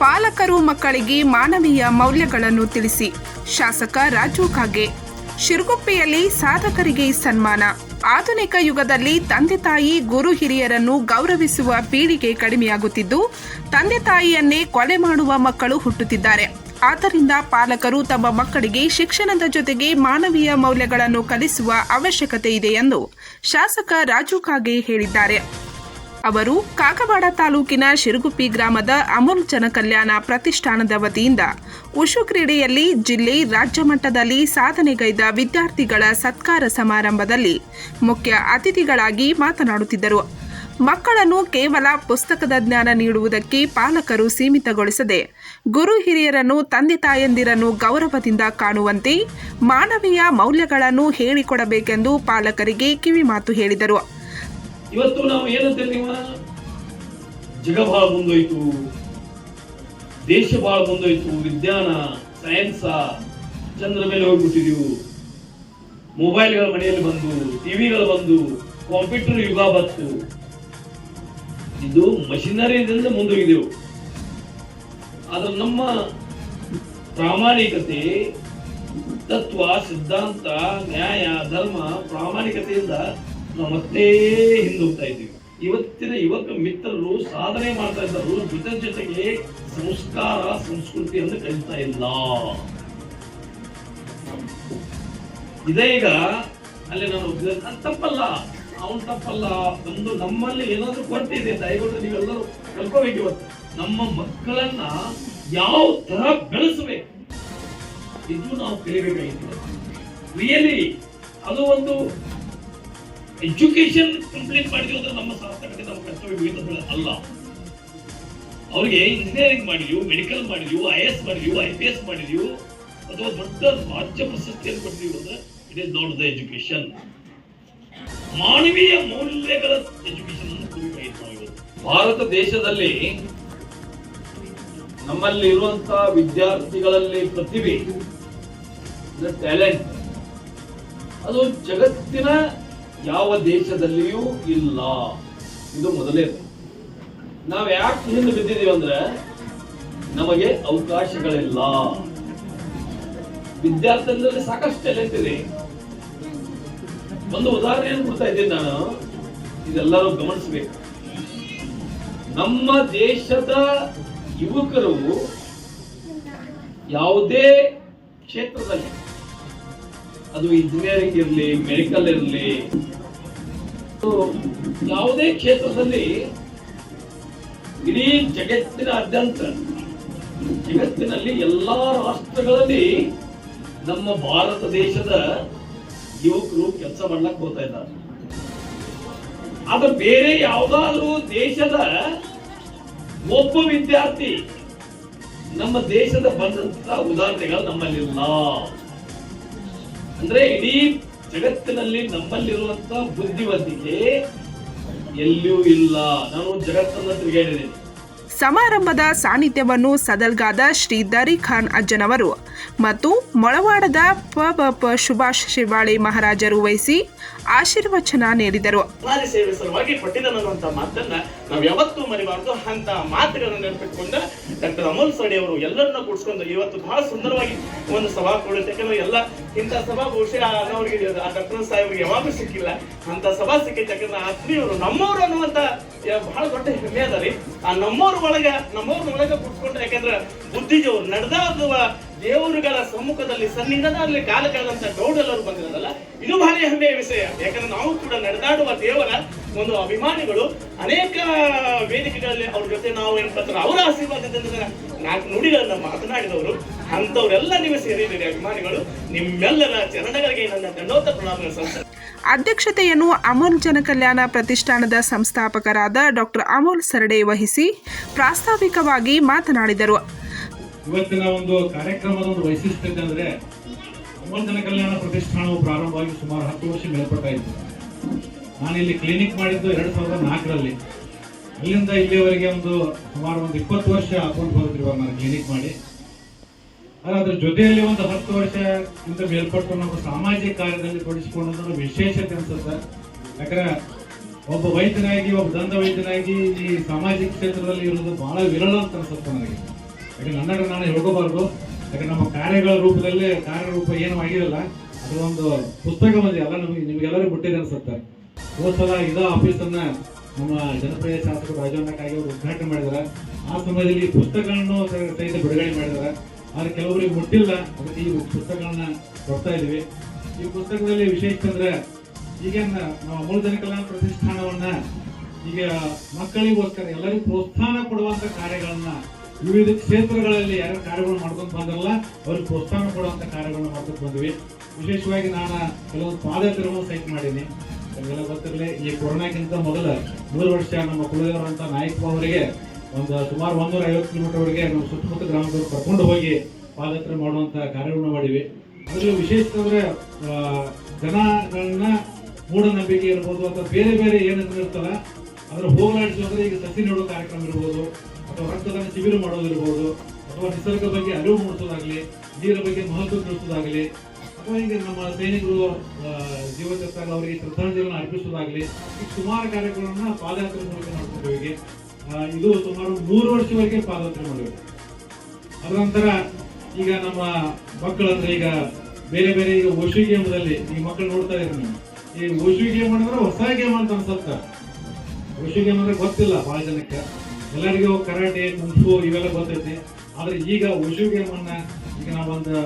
ಪಾಲಕರು ಮಕ್ಕಳಿಗೆ ಮಾನವೀಯ ಮೌಲ್ಯಗಳನ್ನು ತಿಳಿಸಿ. ಶಾಸಕ ರಾಜು ಖಾಗೆ ಶಿರಗುಪ್ಪೆಯಲ್ಲಿ ಸಾಧಕರಿಗೆ ಸನ್ಮಾನ. ಆಧುನಿಕ ಯುಗದಲ್ಲಿ ತಂದೆ ತಾಯಿ, ಗುರು ಹಿರಿಯರನ್ನು ಗೌರವಿಸುವ ಪೀಳಿಗೆ ಕಡಿಮೆಯಾಗುತ್ತಿದ್ದು, ತಂದೆ ತಾಯಿಯನ್ನೇ ಕೊಲೆ ಮಾಡುವ ಮಕ್ಕಳು ಹುಟ್ಟುತ್ತಿದ್ದಾರೆ. ಆದ್ದರಿಂದ ಪಾಲಕರು ತಮ್ಮ ಮಕ್ಕಳಿಗೆ ಶಿಕ್ಷಣದ ಜೊತೆಗೆ ಮಾನವೀಯ ಮೌಲ್ಯಗಳನ್ನು ಕಲಿಸುವ ಅವಶ್ಯಕತೆ ಇದೆ ಎಂದು ಶಾಸಕ ರಾಜು ಖಾಗೆ ಹೇಳಿದ್ದಾರೆ. ಅವರು ಕಾಕವಾಡ ತಾಲೂಕಿನ ಶಿರುಗುಪ್ಪಿ ಗ್ರಾಮದ ಅಮೂಲ್ ಜನಕಲ್ಯಾಣ ಪ್ರತಿಷ್ಠಾನದ ವತಿಯಿಂದ ಉಷು ಕ್ರೀಡೆಯಲ್ಲಿ ಜಿಲ್ಲೆ ರಾಜ್ಯ ಮಟ್ಟದಲ್ಲಿ ಸಾಧನೆಗೈದ ವಿದ್ಯಾರ್ಥಿಗಳ ಸತ್ಕಾರ ಸಮಾರಂಭದಲ್ಲಿ ಮುಖ್ಯ ಅತಿಥಿಗಳಾಗಿ ಮಾತನಾಡುತ್ತಿದ್ದರು. ಮಕ್ಕಳನ್ನು ಕೇವಲ ಪುಸ್ತಕದ ಜ್ಞಾನ ನೀಡುವುದಕ್ಕೆ ಪಾಲಕರು ಸೀಮಿತಗೊಳಿಸದೆ, ಗುರು ಹಿರಿಯರನ್ನು ತಂದೆ ತಾಯಂದಿರನ್ನು ಗೌರವದಿಂದ ಕಾಣುವಂತೆ ಮಾನವೀಯ ಮೌಲ್ಯಗಳನ್ನು ಹೇಳಿಕೊಡಬೇಕೆಂದು ಪಾಲಕರಿಗೆ ಕಿವಿಮಾತು ಹೇಳಿದರು. ಇವತ್ತು ನಾವು ಏನಂತ ನೀವು? ಜಗ ಬಹಳ ಮುಂದೋಯ್ತು ದೇಶ ಬಹಳ ಮುಂದೋಯ್ತು ವಿಜ್ಞಾನ ಸೈನ್ಸ ಚಂದ್ರ ಮೇಲೆ ಹೋಗ್ಬಿಟ್ಟಿದೀವು. ಮೊಬೈಲ್ಗಳ ಮನೆಯಲ್ಲಿ ಬಂದು ಟಿವಿಗಳು ಬಂದು ಕಂಪ್ಯೂಟರ್ ಯುಗ ಬಂತು. ಇದು ಮಷಿನರಿಯಿಂದ ಮುಂದೋಗಿದೆವು ಆದ್ರೆ ನಮ್ಮ ಪ್ರಾಮಾಣಿಕತೆ, ತತ್ವ, ಸಿದ್ಧಾಂತ, ನ್ಯಾಯ, ಧರ್ಮ, ಪ್ರಾಮಾಣಿಕತೆಯಿಂದ ನಾವು ಮತ್ತೆ ಹಿಂದೆ ಹೋಗ್ತಾ ಇದ್ದೀವಿ. ಇವತ್ತಿನ ಯುವಕ ಮಿತ್ರರು ಸಾಧನೆ ಮಾಡ್ತಾ ಇದ್ದರು. ಜೊತೆ ಜೊತೆಗೆ ಸಂಸ್ಕಾರ ಸಂಸ್ಕೃತಿಯನ್ನು ಕಲಿತಾ ಇಲ್ಲ. ಇದೇ ಈಗ ಅಲ್ಲಿ ನಾನು ತಪ್ಪಲ್ಲ. ಅವನು ತಪ್ಪಲ್ಲ. ಒಂದು ನಮ್ಮಲ್ಲಿ ಏನಾದ್ರೂ ಕೊರತೆ ದಯವಿಟ್ಟು ನೀವೆಲ್ಲರೂ ಕಲ್ಕೋಬೇಕು ಇವತ್ತು. ನಮ್ಮ ಮಕ್ಕಳನ್ನ ಯಾವ ತರ ಬೆಳೆಸಬೇಕು? ಇದು ನಾವು ಕಲಿಬೇಕಾಗಿತ್ತು ರಿಯಲಿ ಅದು ಒಂದು ಎಜುಕೇಶನ್ ಕಂಪ್ಲೀಟ್ ಮಾಡಿದ್ವಿ ಅಂದ್ರೆ ನಮ್ಮ ಸಾರ್ಥಕತೆ ನಮ್ಮ ಕರ್ತವ್ಯ ಅಲ್ಲ. ಅವ್ರಿಗೆ ಇಂಜಿನಿಯರಿಂಗ್ ಮಾಡಿದ್ವು ಮೆಡಿಕಲ್ ಮಾಡಿದ್ವಿ ಐ ಎಸ್ ಮಾಡಿದ್ವು ಐ ಪಿ ಎಸ್ ಮಾಡಿದ್ವಿ ಅಥವಾ ದೊಡ್ಡ ರಾಜ್ಯ ಪ್ರಶಸ್ತಿಯನ್ನು ಕೊಟ್ಟಿದ್ವಿ ಅಂದ್ರೆ it is not the education ಮಾನವೀಯ ಮೌಲ್ಯಗಳ ಎಜುಕೇಶನ್ ಭಾರತ ದೇಶದಲ್ಲಿ ನಮ್ಮಲ್ಲಿರುವಂತಹ ವಿದ್ಯಾರ್ಥಿಗಳಲ್ಲಿ ಪ್ರತಿಭೆ ಟ್ಯಾಲೆಂಟ್ ಅದು ಜಗತ್ತಿನ ಯಾವ ದೇಶದಲ್ಲಿಯೂ ಇಲ್ಲ. ಇದು ಮೊದಲೇದು ನಾವು ಯಾಕೆ ಹಿಂದೆ ಬಿದ್ದಿದೀವಿ ಅಂದ್ರೆ ನಮಗೆ ಅವಕಾಶಗಳಿಲ್ಲ. ವಿದ್ಯಾರ್ಥಿಗಳಲ್ಲಿ ಸಾಕಷ್ಟು ಟ್ಯಾಲೆಂಟ್ ಇದೆ. ಒಂದು ಉದಾಹರಣೆಯನ್ನು ಕೊಡ್ತಾ ಇದ್ದೀನಿ ನಾನು? ಇದೆಲ್ಲರೂ ಗಮನಿಸಬೇಕು. ನಮ್ಮ ದೇಶದ ಯುವಕರು ಯಾವುದೇ ಕ್ಷೇತ್ರದಲ್ಲಿ ಅದು ಇಂಜಿನಿಯರಿಂಗ್ ಇರಲಿ ಮೆಡಿಕಲ್ ಇರಲಿ. ಯಾವುದೇ ಕ್ಷೇತ್ರದಲ್ಲಿ ಇಡೀ ಜಗತ್ತಿನಾದ್ಯಂತ ಜಗತ್ತಿನಲ್ಲಿ ಎಲ್ಲ ರಾಷ್ಟ್ರಗಳಲ್ಲಿ ನಮ್ಮ ಭಾರತ ದೇಶದ ಯುವಕರು ಕೆಲಸ ಮಾಡ್ಲಕ್ ಹೋಗ್ತಾ ಇದ್ದಾರೆ. ಆದ್ರೆ ಬೇರೆ ಯಾವುದಾದ್ರೂ ದೇಶದ ಒಬ್ಬ ವಿದ್ಯಾರ್ಥಿ ನಮ್ಮ ದೇಶದ ಬಂದಂತ ಉದಾಹರಣೆಗಳು ನಮ್ಮಲ್ಲಿಲ್ಲ. ಅಂದ್ರೆ ಇಡೀ ಜಗತ್ತಿನಲ್ಲಿ ನಮ್ಮಲ್ಲಿರುವಂತ ಬುದ್ಧಿವಂತಿಕೆ ಎಲ್ಲಿಯೂ ಇಲ್ಲ. ನಾನು ಜಗತ್ತನ್ನ ತಿರುಗಾಡಿದ್ದೇನೆ. ಸಮಾರಂಭದ ಸಾನ್ನಿಧ್ಯವನ್ನು ಸದಲ್ಗಾದ ಶ್ರೀ ದರಿ ಖಾನ್ ಅಜ್ಜನವರು ಮತ್ತು ಮೊಳವಾಡದ ಪ ಸುಭಾಷ್ ಶಿವಾಳಿ ಮಹಾರಾಜರು ವಹಿಸಿ ಆಶೀರ್ವಚನ ನೀಡಿದರು. ಸೇವೆ ಸಲುವಾಗಿ ಮಾತನ್ನ ನಾವು ಯಾವತ್ತೂ ಮರಿಬಾರ್ದು. ಅಂತ ಮಾತುಗಳನ್ನು ನೆನಪಿಟ್ಕೊಂಡ ಡಾಕ್ಟರ್ ಅಮೋಲ್ ಸಡಿ ಅವರು ಎಲ್ಲರನ್ನ ಕೂಡಿಸ್ಕೊಂಡು ಇವತ್ತು ಬಹಳ ಸುಂದರವಾಗಿ ಒಂದು ಸಭಾ ಕೊಡುತ್ತೆ. ಯಾಕಂದ್ರೆ ಎಲ್ಲ ಇಂಥ ಸಭಾ ಬಹುಶಃ ಅನ್ನೋರಿಗೆ ಡಾಕ್ಟರ್ ಸಾಹೇಬ್ರಿಗೆ ಯಾವಾಗೂ ಸಿಕ್ಕಿಲ್ಲ. ಅಂತ ಸಭಾ ಸಿಕ್ಕಿತ್ತು ಯಾಕಂದ್ರೆ ಆತ್ಮೀಯವರು ನಮ್ಮವರು ಅನ್ನುವಂತ ಬಹಳ ದೊಡ್ಡ ಹೆಮ್ಮೆ ಅದ ರೀ. ಆ ನಮ್ಮವ್ರ ಒಳಗ ನಮ್ಮವ್ರ ಒಳಗ ಕುಟ್ಕೊಂಡ್ರೆ ಯಾಕಂದ್ರೆ ಬುದ್ಧಿಜೀವರು ನಡೆದಾಗುವ ದೇವರುಗಳ ಸಮ್ಮುಖದಲ್ಲಿ ಸನ್ನಿಧಾನದಲ್ಲಿ ಕಾಲ ಕಳೆದಂತ ಗೌಡಲ್ಲರು ಬಂದಿರೋದಲ್ಲ ಇದು ಭಾರಿ ಹೆಮ್ಮೆಯ ವಿಷಯ. ಯಾಕಂದ್ರೆ ನಾವು ಕೂಡ ನಡೆದಾಡುವ ದೇವರ ಒಂದು ಅಭಿಮಾನಿಗಳು ಅನೇಕ ವೇದಿಕೆಗಳಲ್ಲಿ ಅವ್ರ ಜೊತೆ ನಾವು ಏನ್ ಅವರ ಆಶೀರ್ವಾದದಿಂದ ನಾಲ್ಕು ನುಡಿಗಳನ್ನ ಮಾತನಾಡಿದವರು. ಅಂತವರೆಲ್ಲ ನೀವು ಸೇರಿದ್ದೀರಿ ಅಭಿಮಾನಿಗಳು ನಿಮ್ಮೆಲ್ಲರ ಚರಣಗಳಿಗೆ ನನ್ನ ದಂಡೋತ ಪ್ರಣಾಮಗಳು ಸಲ್ಲಿಸ್ತೇನೆ ಅಧ್ಯಕ್ಷತೆಯನ್ನು ಅಮೋಲ್ ಜನಕಲ್ಯಾಣ ಪ್ರತಿಷ್ಠಾನದ ಸಂಸ್ಥಾಪಕರಾದ ಡಾಕ್ಟರ್ ಅಮೋಲ್ ಸರಡೆ ವಹಿಸಿ ಪ್ರಾಸ್ತಾವಿಕವಾಗಿ ಮಾತನಾಡಿದರು. ಇವತ್ತಿನ ಒಂದು ಕಾರ್ಯಕ್ರಮದ ಒಂದು ವೈಶಿಷ್ಟ್ಯ ಅಂದ್ರೆ ಅಮೋಲ್ ಜನಕಲ್ಯಾಣ ಪ್ರತಿಷ್ಠಾನವು ಪ್ರಾರಂಭವಾಗಿ ಸುಮಾರು ಹತ್ತು ವರ್ಷ ಮೇಲ್ಪಟ್ಟಾಯಿತು ನಾನು ಇಲ್ಲಿ ಕ್ಲಿನಿಕ್ ಮಾಡಿದ್ದು ಎರಡ್ ಸಾವಿರದ ನಾಲ್ಕರಲ್ಲಿ. ಅಲ್ಲಿಂದ ಇಲ್ಲಿಯವರೆಗೆ ಒಂದು ಸುಮಾರು ಒಂದು ಇಪ್ಪತ್ತು ವರ್ಷ ಅಕೌಂಟ್ ಹೋಗಿದ್ರು ನಾನು ಕ್ಲಿನಿಕ್ ಮಾಡಿ. ಅದ್ರ ಜೊತೆಯಲ್ಲಿ ಒಂದು ಹತ್ತು ಹಿಂದೆ ಮೇಲ್ಪಟ್ಟು ನಾವು ಸಾಮಾಜಿಕ ಕಾರ್ಯದಲ್ಲಿ ತೊಡಗಿಸಿಕೊಂಡದ್ದು ವಿಶೇಷತೆ ಅನ್ಸುತ್ತೆ ಯಾಕಂದ್ರೆ ಒಬ್ಬ ವೈದ್ಯನಾಗಿ, ಒಬ್ಬ ದಂತ ವೈದ್ಯನಾಗಿ ಈ ಸಾಮಾಜಿಕ ಕ್ಷೇತ್ರದಲ್ಲಿ ಇರೋದು ಬಹಳ ವಿರಳ ಅಂತ ಅನ್ಸುತ್ತೆ ನನಗೆ. ಯಾಕಂದ್ರೆ ನನ್ನನ್ನು ನಾನು ಹೇಳ್ಕೋಬಾರ್ದು. ಯಾಕಂದ್ರೆ ನಮ್ಮ ಕಾರ್ಯಗಳ ರೂಪದಲ್ಲಿ ಕಾರ್ಯರೂಪ ಏನು ಆಗಿರಲ್ಲ. ಅದು ಒಂದು ಪುಸ್ತಕ ಬಂದಿಲ್ಲ ನಮಗೆ, ನಿಮಗೆಲ್ಲರಿಗೂ ಬಿಟ್ಟಿದೆ ಅನ್ಸುತ್ತೆ. ಸಲ ಇದೋ ಆಫೀಸನ್ನ ನಮ್ಮ ಜನಪ್ರಿಯ ಶಾಸಕರು ರಾಜವಣ್ಣಕ್ಕಾಗಿ ಅವರು ಉದ್ಘಾಟನೆ ಮಾಡಿದ್ದಾರೆ. ಆ ಸಮಯದಲ್ಲಿ ಪುಸ್ತಕಗಳನ್ನು ಸಹ- ಸಹಿತ ಬಿಡುಗಡೆ ಮಾಡಿದ್ದಾರೆ. ಆದ್ರೆ ಕೆಲವರಿಗೆ ಮುಟ್ಟಿಲ್ಲ ಅದಕ್ಕೆ ಈ ಪುಸ್ತಕಗಳನ್ನ ಕೊಡ್ತಾ ಇದೀವಿ ಈ ಪುಸ್ತಕದಲ್ಲಿ ವಿಶೇಷ ಅಂದ್ರೆ ಈಗ ನಾವು ಅಮೂಲ ಜನ ಕಲ್ಯಾಣ ಪ್ರತಿಷ್ಠಾನವನ್ನ ಈಗ ಮಕ್ಕಳಿಗೋಸ್ಕರ, ಎಲ್ಲರಿಗೂ ಪ್ರೋತ್ಸಾಹ ಕೊಡುವಂತ ಕಾರ್ಯಗಳನ್ನ ವಿವಿಧ ಕ್ಷೇತ್ರಗಳಲ್ಲಿ ಯಾರು ಕಾರ್ಯಗಳು ಮಾಡ್ಕೊಂಡು ಬಂದಿರಲ್ಲ, ಅವ್ರಿಗೆ ಪ್ರೋತ್ಸಾಹ ಕೊಡುವಂತ ಕಾರ್ಯಗಳನ್ನ ಮಾಡ್ಕೊಂಡು ಬಂದ್ವಿ. ವಿಶೇಷವಾಗಿ ನಾನು ಕೆಲವೊಂದು ಪಾದಯಾತ್ರೆಗಳನ್ನು ಸೈಟ್ ಮಾಡೀನಿ. ನಿಮಗೆಲ್ಲ ಗೊತ್ತಿರಲಿ, ಈ ಕೊರೋನಾಕ್ಕಿಂತ ಮೊದಲ ಮೂರು ವರ್ಷ ನಮ್ಮ ಕುಲದೇವರಂತ ನಾಯಕ ಅವರಿಗೆ ಒಂದು ಸುಮಾರು ಒಂದೂರ ಐವತ್ತು ಕಿಲೋಮೀಟರ್ವರೆಗೆ ನಮ್ಮ ಸುತ್ತಮುತ್ತ ಗ್ರಾಮದವರು ಕರ್ಕೊಂಡು ಹೋಗಿ ಪಾದಯಾತ್ರೆ ಮಾಡುವಂಥ ಕಾರ್ಯವನ್ನು ಮಾಡಿವೆ ಅದರಲ್ಲಿ ವಿಶೇಷ ಅಂದ್ರೆ ಆ, ಜನಗಳನ್ನ ಮೂಢನಂಬಿಕೆ ಇರ್ಬೋದು ಅಥವಾ ಬೇರೆ ಬೇರೆ ಏನಂತ ಇರ್ತಲ್ಲ ಅದ್ರ ಹೋಗಲಾಡಿಸೋದ್ರೆ ಈಗ ಸಸಿ ನೋಡೋ ಕಾರ್ಯಕ್ರಮ ಇರ್ಬೋದು ಅಥವಾ ರಕ್ತದಾನ ಶಿಬಿರ ಮಾಡೋದಿರ್ಬೋದು ಅಥವಾ ನಿಸರ್ಗ ಬಗ್ಗೆ ಅರಿವು ಮೂಡಿಸೋದಾಗಲಿ ನೀರ ಬಗ್ಗೆ ಮಹತ್ವ ತಿಳಿಸೋದಾಗಲಿ ಅಥವಾ ಈಗ ನಮ್ಮ ಸೈನಿಕರು ಜೀವನ ಜೀವ ಅವರಿಗೆ ಶ್ರದ್ಧಾಂಜಲಿಯನ್ನು ಅರ್ಪಿಸೋದಾಗಲಿ ಈ ಸುಮಾರು ಕಾರ್ಯಕ್ರಮಗಳನ್ನ ಪಾದಯಾತ್ರೆ ಮೂಲಕ ಆ, ಇದು ಸುಮಾರು ಮೂರು ವರ್ಷವರೆಗೆ ಪಾದಯಾತ್ರೆ ಮಾಡಬೇಕು ಅದರ ನಂತರ ಈಗ ನಮ್ಮ ಮಕ್ಕಳಂದ್ರೆ ಈಗ ಬೇರೆ ಬೇರೆ ಈಗ ಓಶು ಗೇಮ್ದಲ್ಲಿ ಈ ಮಕ್ಕಳು ನೋಡ್ತಾ ಇದ್ರು ನೀವು ಈ ಓಶು ಗೇಮ್ ಅಂದ್ರೆ ಹೊಸ ಗೇಮ್ ಅಂತ ಅನ್ಸುತ್ತ. ಓಶು ಗೇಮ್ ಅಂದ್ರೆ ಗೊತ್ತಿಲ್ಲ ಬಹಳ ಜನಕ್ಕೆ. ಎಲ್ಲರಿಗೂ ಕರಾಟೆ, ಕುಂಫು ಇವೆಲ್ಲ ಗೊತ್ತೈತಿ. ಆದ್ರೆ ಈಗ ಓಶು ಗೇಮ್ ಅನ್ನ ಈಗ ನಾವೊಂದು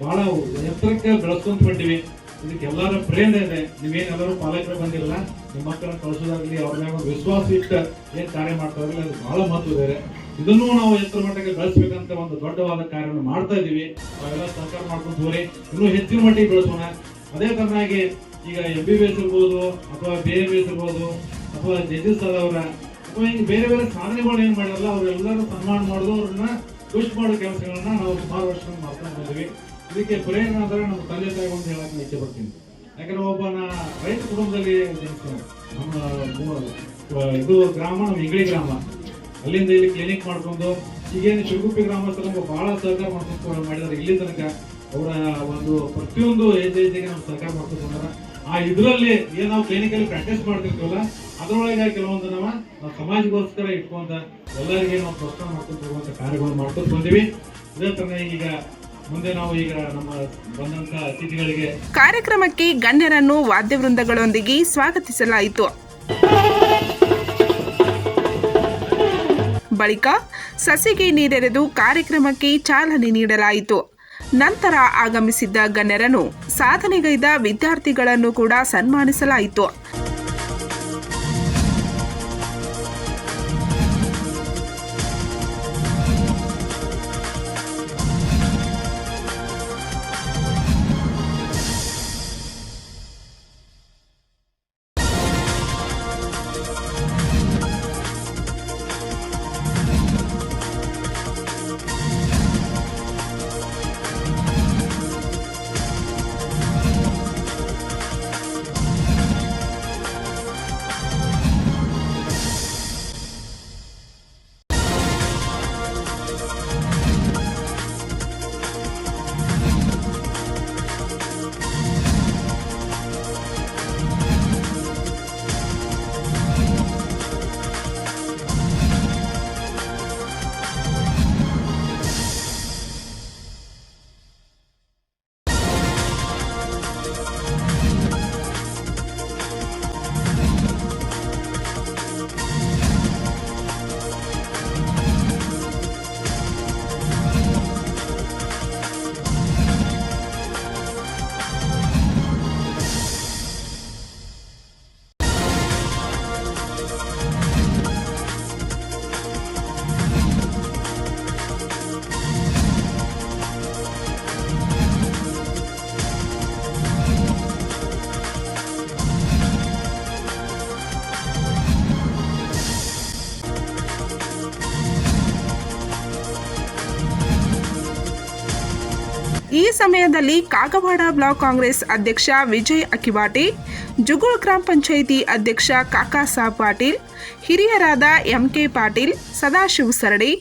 ಬಹಳ ಎತ್ತರಕ್ಕೆ ಬೆಳೆಸ್ಕೊಂತ ಹೊಂಟಿವಿ ಇದಕ್ಕೆ ಎಲ್ಲರ ಪ್ರೇರಣೆ ಇದೆ. ನೀವೇನೆಲ್ಲರೂ ಪಾಲಕರು ಬಂದಿಲ್ಲ ನಿಮ್ಮ ಮಕ್ಕಳನ್ನ ಕಳಿಸೋದಾಗ್ಲಿ ಅವ್ರ ಮ್ಯಾಗ ವಿಶ್ವಾಸ ಇಟ್ಟು ಏನ್ ಕಾರ್ಯ ಮಾಡ್ತಾರಲ್ಲ ಅದು ಬಹಳ ಮಹತ್ವ ಇದೆ. ಇದನ್ನು ನಾವು ಎತ್ತರ ಮಟ್ಟಕ್ಕೆ ಬೆಳೆಸ್ಬೇಕಂತ ಒಂದು ದೊಡ್ಡವಾದ ಕಾರ್ಯವನ್ನು ಮಾಡ್ತಾ ಇದೀವಿ. ಅವೆಲ್ಲ ಸಹಕಾರ ಮಾಡ್ಕೊಂಡು ಹೋಗಿ ಇನ್ನೂ ಹೆಚ್ಚಿನ ಮಟ್ಟಿಗೆ ಬೆಳೆಸೋಣ. ಅದೇ ತರನಾಗಿ ಈಗ ಎಂ ಬಿ ಬಿ ಇರ್ಬೋದು, ಅಥವಾ ಬಿ ಎಂ ಎಸ್ ಇರ್ಬೋದು, ಅಥವಾ ಜಜಸ್ ಅವರ, ಅಥವಾ ಹಿಂಗೆ ಬೇರೆ ಬೇರೆ ಸಾಧನೆಗಳು ಏನು ಮಾಡಿರಲ್ಲ ಅವರೆಲ್ಲರೂ ಸನ್ಮಾನ ಮಾಡೋದು ಅವ್ರನ್ನ ಖುಷಿ ಮಾಡೋ ಕೆಲಸಗಳನ್ನ ನಾವು ಸುಮಾರು ವರ್ಷ ಮಾಡ್ತಾ ಬಂದಿವಿ ಇದಕ್ಕೆ ಪ್ರೇರಣೆ ಅಂದ್ರೆ ನಮ್ಮ ತಂದೆ ತಾಯಿ ಅಂತ ಹೇಳಕ್ ನಾನು ಇಚ್ಛೆ ಪಡ್ತೀನಿ ಯಾಕಂದ್ರೆ ಒಬ್ಬ ನಾ ರೈತ ಕುಟುಂಬದಲ್ಲಿ. ನಮ್ಮ ಇದು ಗ್ರಾಮ, ನಮ್ಮ ಇಂಗಳಿ ಗ್ರಾಮ. ಅಲ್ಲಿಂದ ಇಲ್ಲಿ ಕ್ಲಿನಿಕ್ ಮಾಡ್ಕೊಂಡು ಈಗೇನು ಶಿವಗುಪ್ಪಿ ಗ್ರಾಮಸ್ಥರು ನಮ್ಗೆ ಬಹಳ ಸಹಕಾರ ಮಾಡ್ಕೊಂಡು ಮಾಡಿದಾರೆ. ಇಲ್ಲಿ ತನಕ ಅವರ ಒಂದು ಪ್ರತಿಯೊಂದು ಏಜ್ ಏಜ್ಗೆ ನಾವು ಸಹಕಾರ ಮಾಡ್ಕೊಂಡು ಆ ಇದರಲ್ಲಿ ಏನು ನಾವು ಕ್ಲಿನಿಕಲ್ಲಿ ಪ್ರಾಕ್ಟೀಸ್ ಮಾಡ್ತಿರ್ತೀವಲ್ಲ, ಅದರೊಳಗೆ ಕೆಲವೊಂದು ನಾವು ಸಮಾಜಗೋಸ್ಕರ ಇಟ್ಕೊಂತ ಎಲ್ಲರಿಗೆ ನಾವು ಪ್ರೋತ್ಸಾಹ ಮಾಡ್ಕೊಂಡು ಹೋಗುವಂತ ಕಾರ್ಯಗಳು ಮಾಡ್ಕೊಂಡು ಬಂದಿವಿ. ಇದೇ ತರ ಈಗ ಕಾರ್ಯಕ್ರಮಕ್ಕೆ ಗಣ್ಯರನ್ನು ವಾದ್ಯವೃಂದಗಳೊಂದಿಗೆ ಸ್ವಾಗತಿಸಲಾಯಿತು. ಬಳಿಕ ಸಸಿಗೆ ನೀರೆರೆದು ಕಾರ್ಯಕ್ರಮಕ್ಕೆ ಚಾಲನೆ ನೀಡಲಾಯಿತು. ನಂತರ ಆಗಮಿಸಿದ್ದ ಗಣ್ಯರನ್ನು ಸಾಧನೆಗೈದ ವಿದ್ಯಾರ್ಥಿಗಳನ್ನು ಕೂಡ ಸನ್ಮಾನಿಸಲಾಯಿತು. ಈ ಸಮಯದಲ್ಲಿ ಕಾಗವಾಡ ಬ್ಲಾಕ್ ಕಾಂಗ್ರೆಸ್ ಅಧ್ಯಕ್ಷ ವಿಜಯ್ ಅಕಿವಾಟಿ, ಜುಗುಳ್ ಗ್ರಾಮ ಪಂಚಾಯಿತಿ ಅಧ್ಯಕ್ಷ ಕಾಕಾ ಸಾಬ್ ಪಾಟೀಲ್, ಹಿರಿಯರಾದ ಎಂಕೆ ಪಾಟೀಲ್, ಸದಾಶಿವ ಸರಡಿ,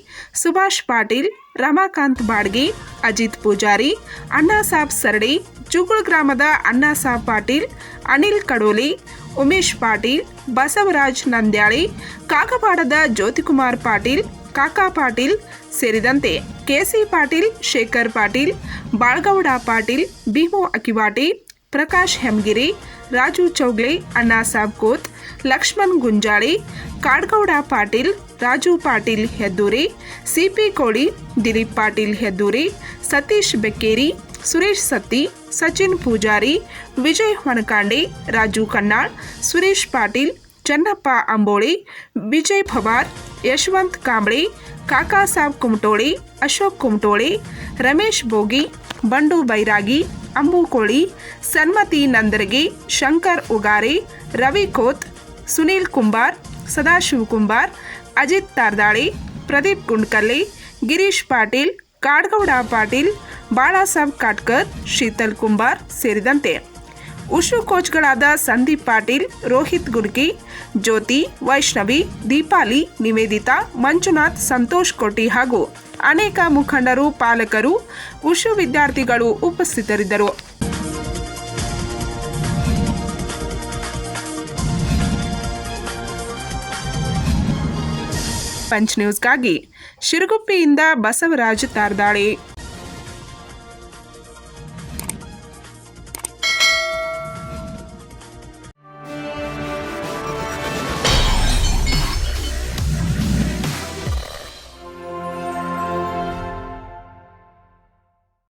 ಸುಭಾಷ್ ಪಾಟೀಲ್, ರಮಾಕಾಂತ್ ಬಾಡ್ಗಿ, ಅಜಿತ್ ಪೂಜಾರಿ, ಅಣ್ಣಾ ಸಾಬ್ ಸರಡಿ, ಜುಗುಳ್ ಗ್ರಾಮದ ಅಣ್ಣಾ ಸಾಬ್ ಪಾಟೀಲ್, ಅನಿಲ್ ಕಡೋಲಿ, ಉಮೇಶ್ ಪಾಟೀಲ್, ಬಸವರಾಜ್ ನಂದ್ಯಾಳಿ, ಕಾಗವಾಡದ ಜ್ಯೋತಿಕುಮಾರ್ ಪಾಟೀಲ್, ಕಾಕಾ ಪಾಟೀಲ್ ಸೇರಿದಂತೆ K C Patil Shekhar Patil Balgouda Patil Bhimu Akiwati Prakash Hemgiri Raju Chougle Annasab Koth Laxman Gunjali Kadgouda Patil Raju Patil Heddur C P Koli Dilip Patil ಹೆದ್ದೂರಿ Satish Bekkeri Suresh ಸತ್ತಿ ಸಚಿನ್ ಪೂಜಾರಿ ವಿಜಯ್ ಹೊನಕಾಂಡೆ ರಾಜು ಕನ್ನಾಳ್ ಸುರೇಶ್ ಪಾಟೀಲ್ ಚನ್ನಪ್ಪ ಅಂಬೋಳಿ ವಿಜಯ್ ಪವಾರ್ ಯಶವಂತ್ ಕಾಂಬಳಿ, ಕಾಕಾ ಸಾಬ್ ಕುಮಟೋಳಿ, ಅಶೋಕ್ ಕುಮಟೋಳಿ, ರಮೇಶ್ ಬೋಗಿ ಬಂಡು ಬೈರಾಗಿ, ಅಂಬು ಕೋಳಿ, ಸನ್ಮತಿ ನಂದರಗಿ, ಶಂಕರ್ ಉಗಾರಿ, ರವಿ ಕೋತ್, ಸುನೀಲ್ ಕುಂಬಾರ್, ಸದಾಶಿವ್ ಕುಂಬಾರ್, ಅಜಿತ್ ತಾರ್ದಾಳಿ, ಪ್ರದೀಪ್ ಗುಂಡ್ಕಲ್ಲಿ, ಗಿರೀಶ್ ಪಾಟೀಲ್, ಕಾಡ್ಗೌಡ ಪಾಟೀಲ್ ಬಾಳಾಸಾಬ್ ಕಾಟ್ಕರ್, ಶೀತಲ್ ಕುಂಬಾರ್ ಸೇರಿದಂತೆ. ಉಷು ಕೋಚ್ಗಳಾದ ಸಂದೀಪ್ ಪಾಟೀಲ್, ರೋಹಿತ್ ಗುಡ್ಕಿ ಜ್ಯೋತಿ, ವೈಷ್ಣವಿ, ದೀಪಾಲಿ, ನಿವೇದಿತಾ, ಮಂಜುನಾಥ್, ಸಂತೋಷ್ ಕೋಟಿ ಹಾಗೂ ಅನೇಕ ಮುಖಂಡರು, ಪಾಲಕರು ಉಶು ವಿದ್ಯಾರ್ಥಿಗಳು ಉಪಸ್ಥಿತರಿದ್ದರು. ಪಂಚ್ ನ್ಯೂಸ್ಗಾಗಿ ಶಿರಗುಪ್ಪಿಯಿಂದ ಬಸವರಾಜ್ ತಾರ್ದಾಳೆ.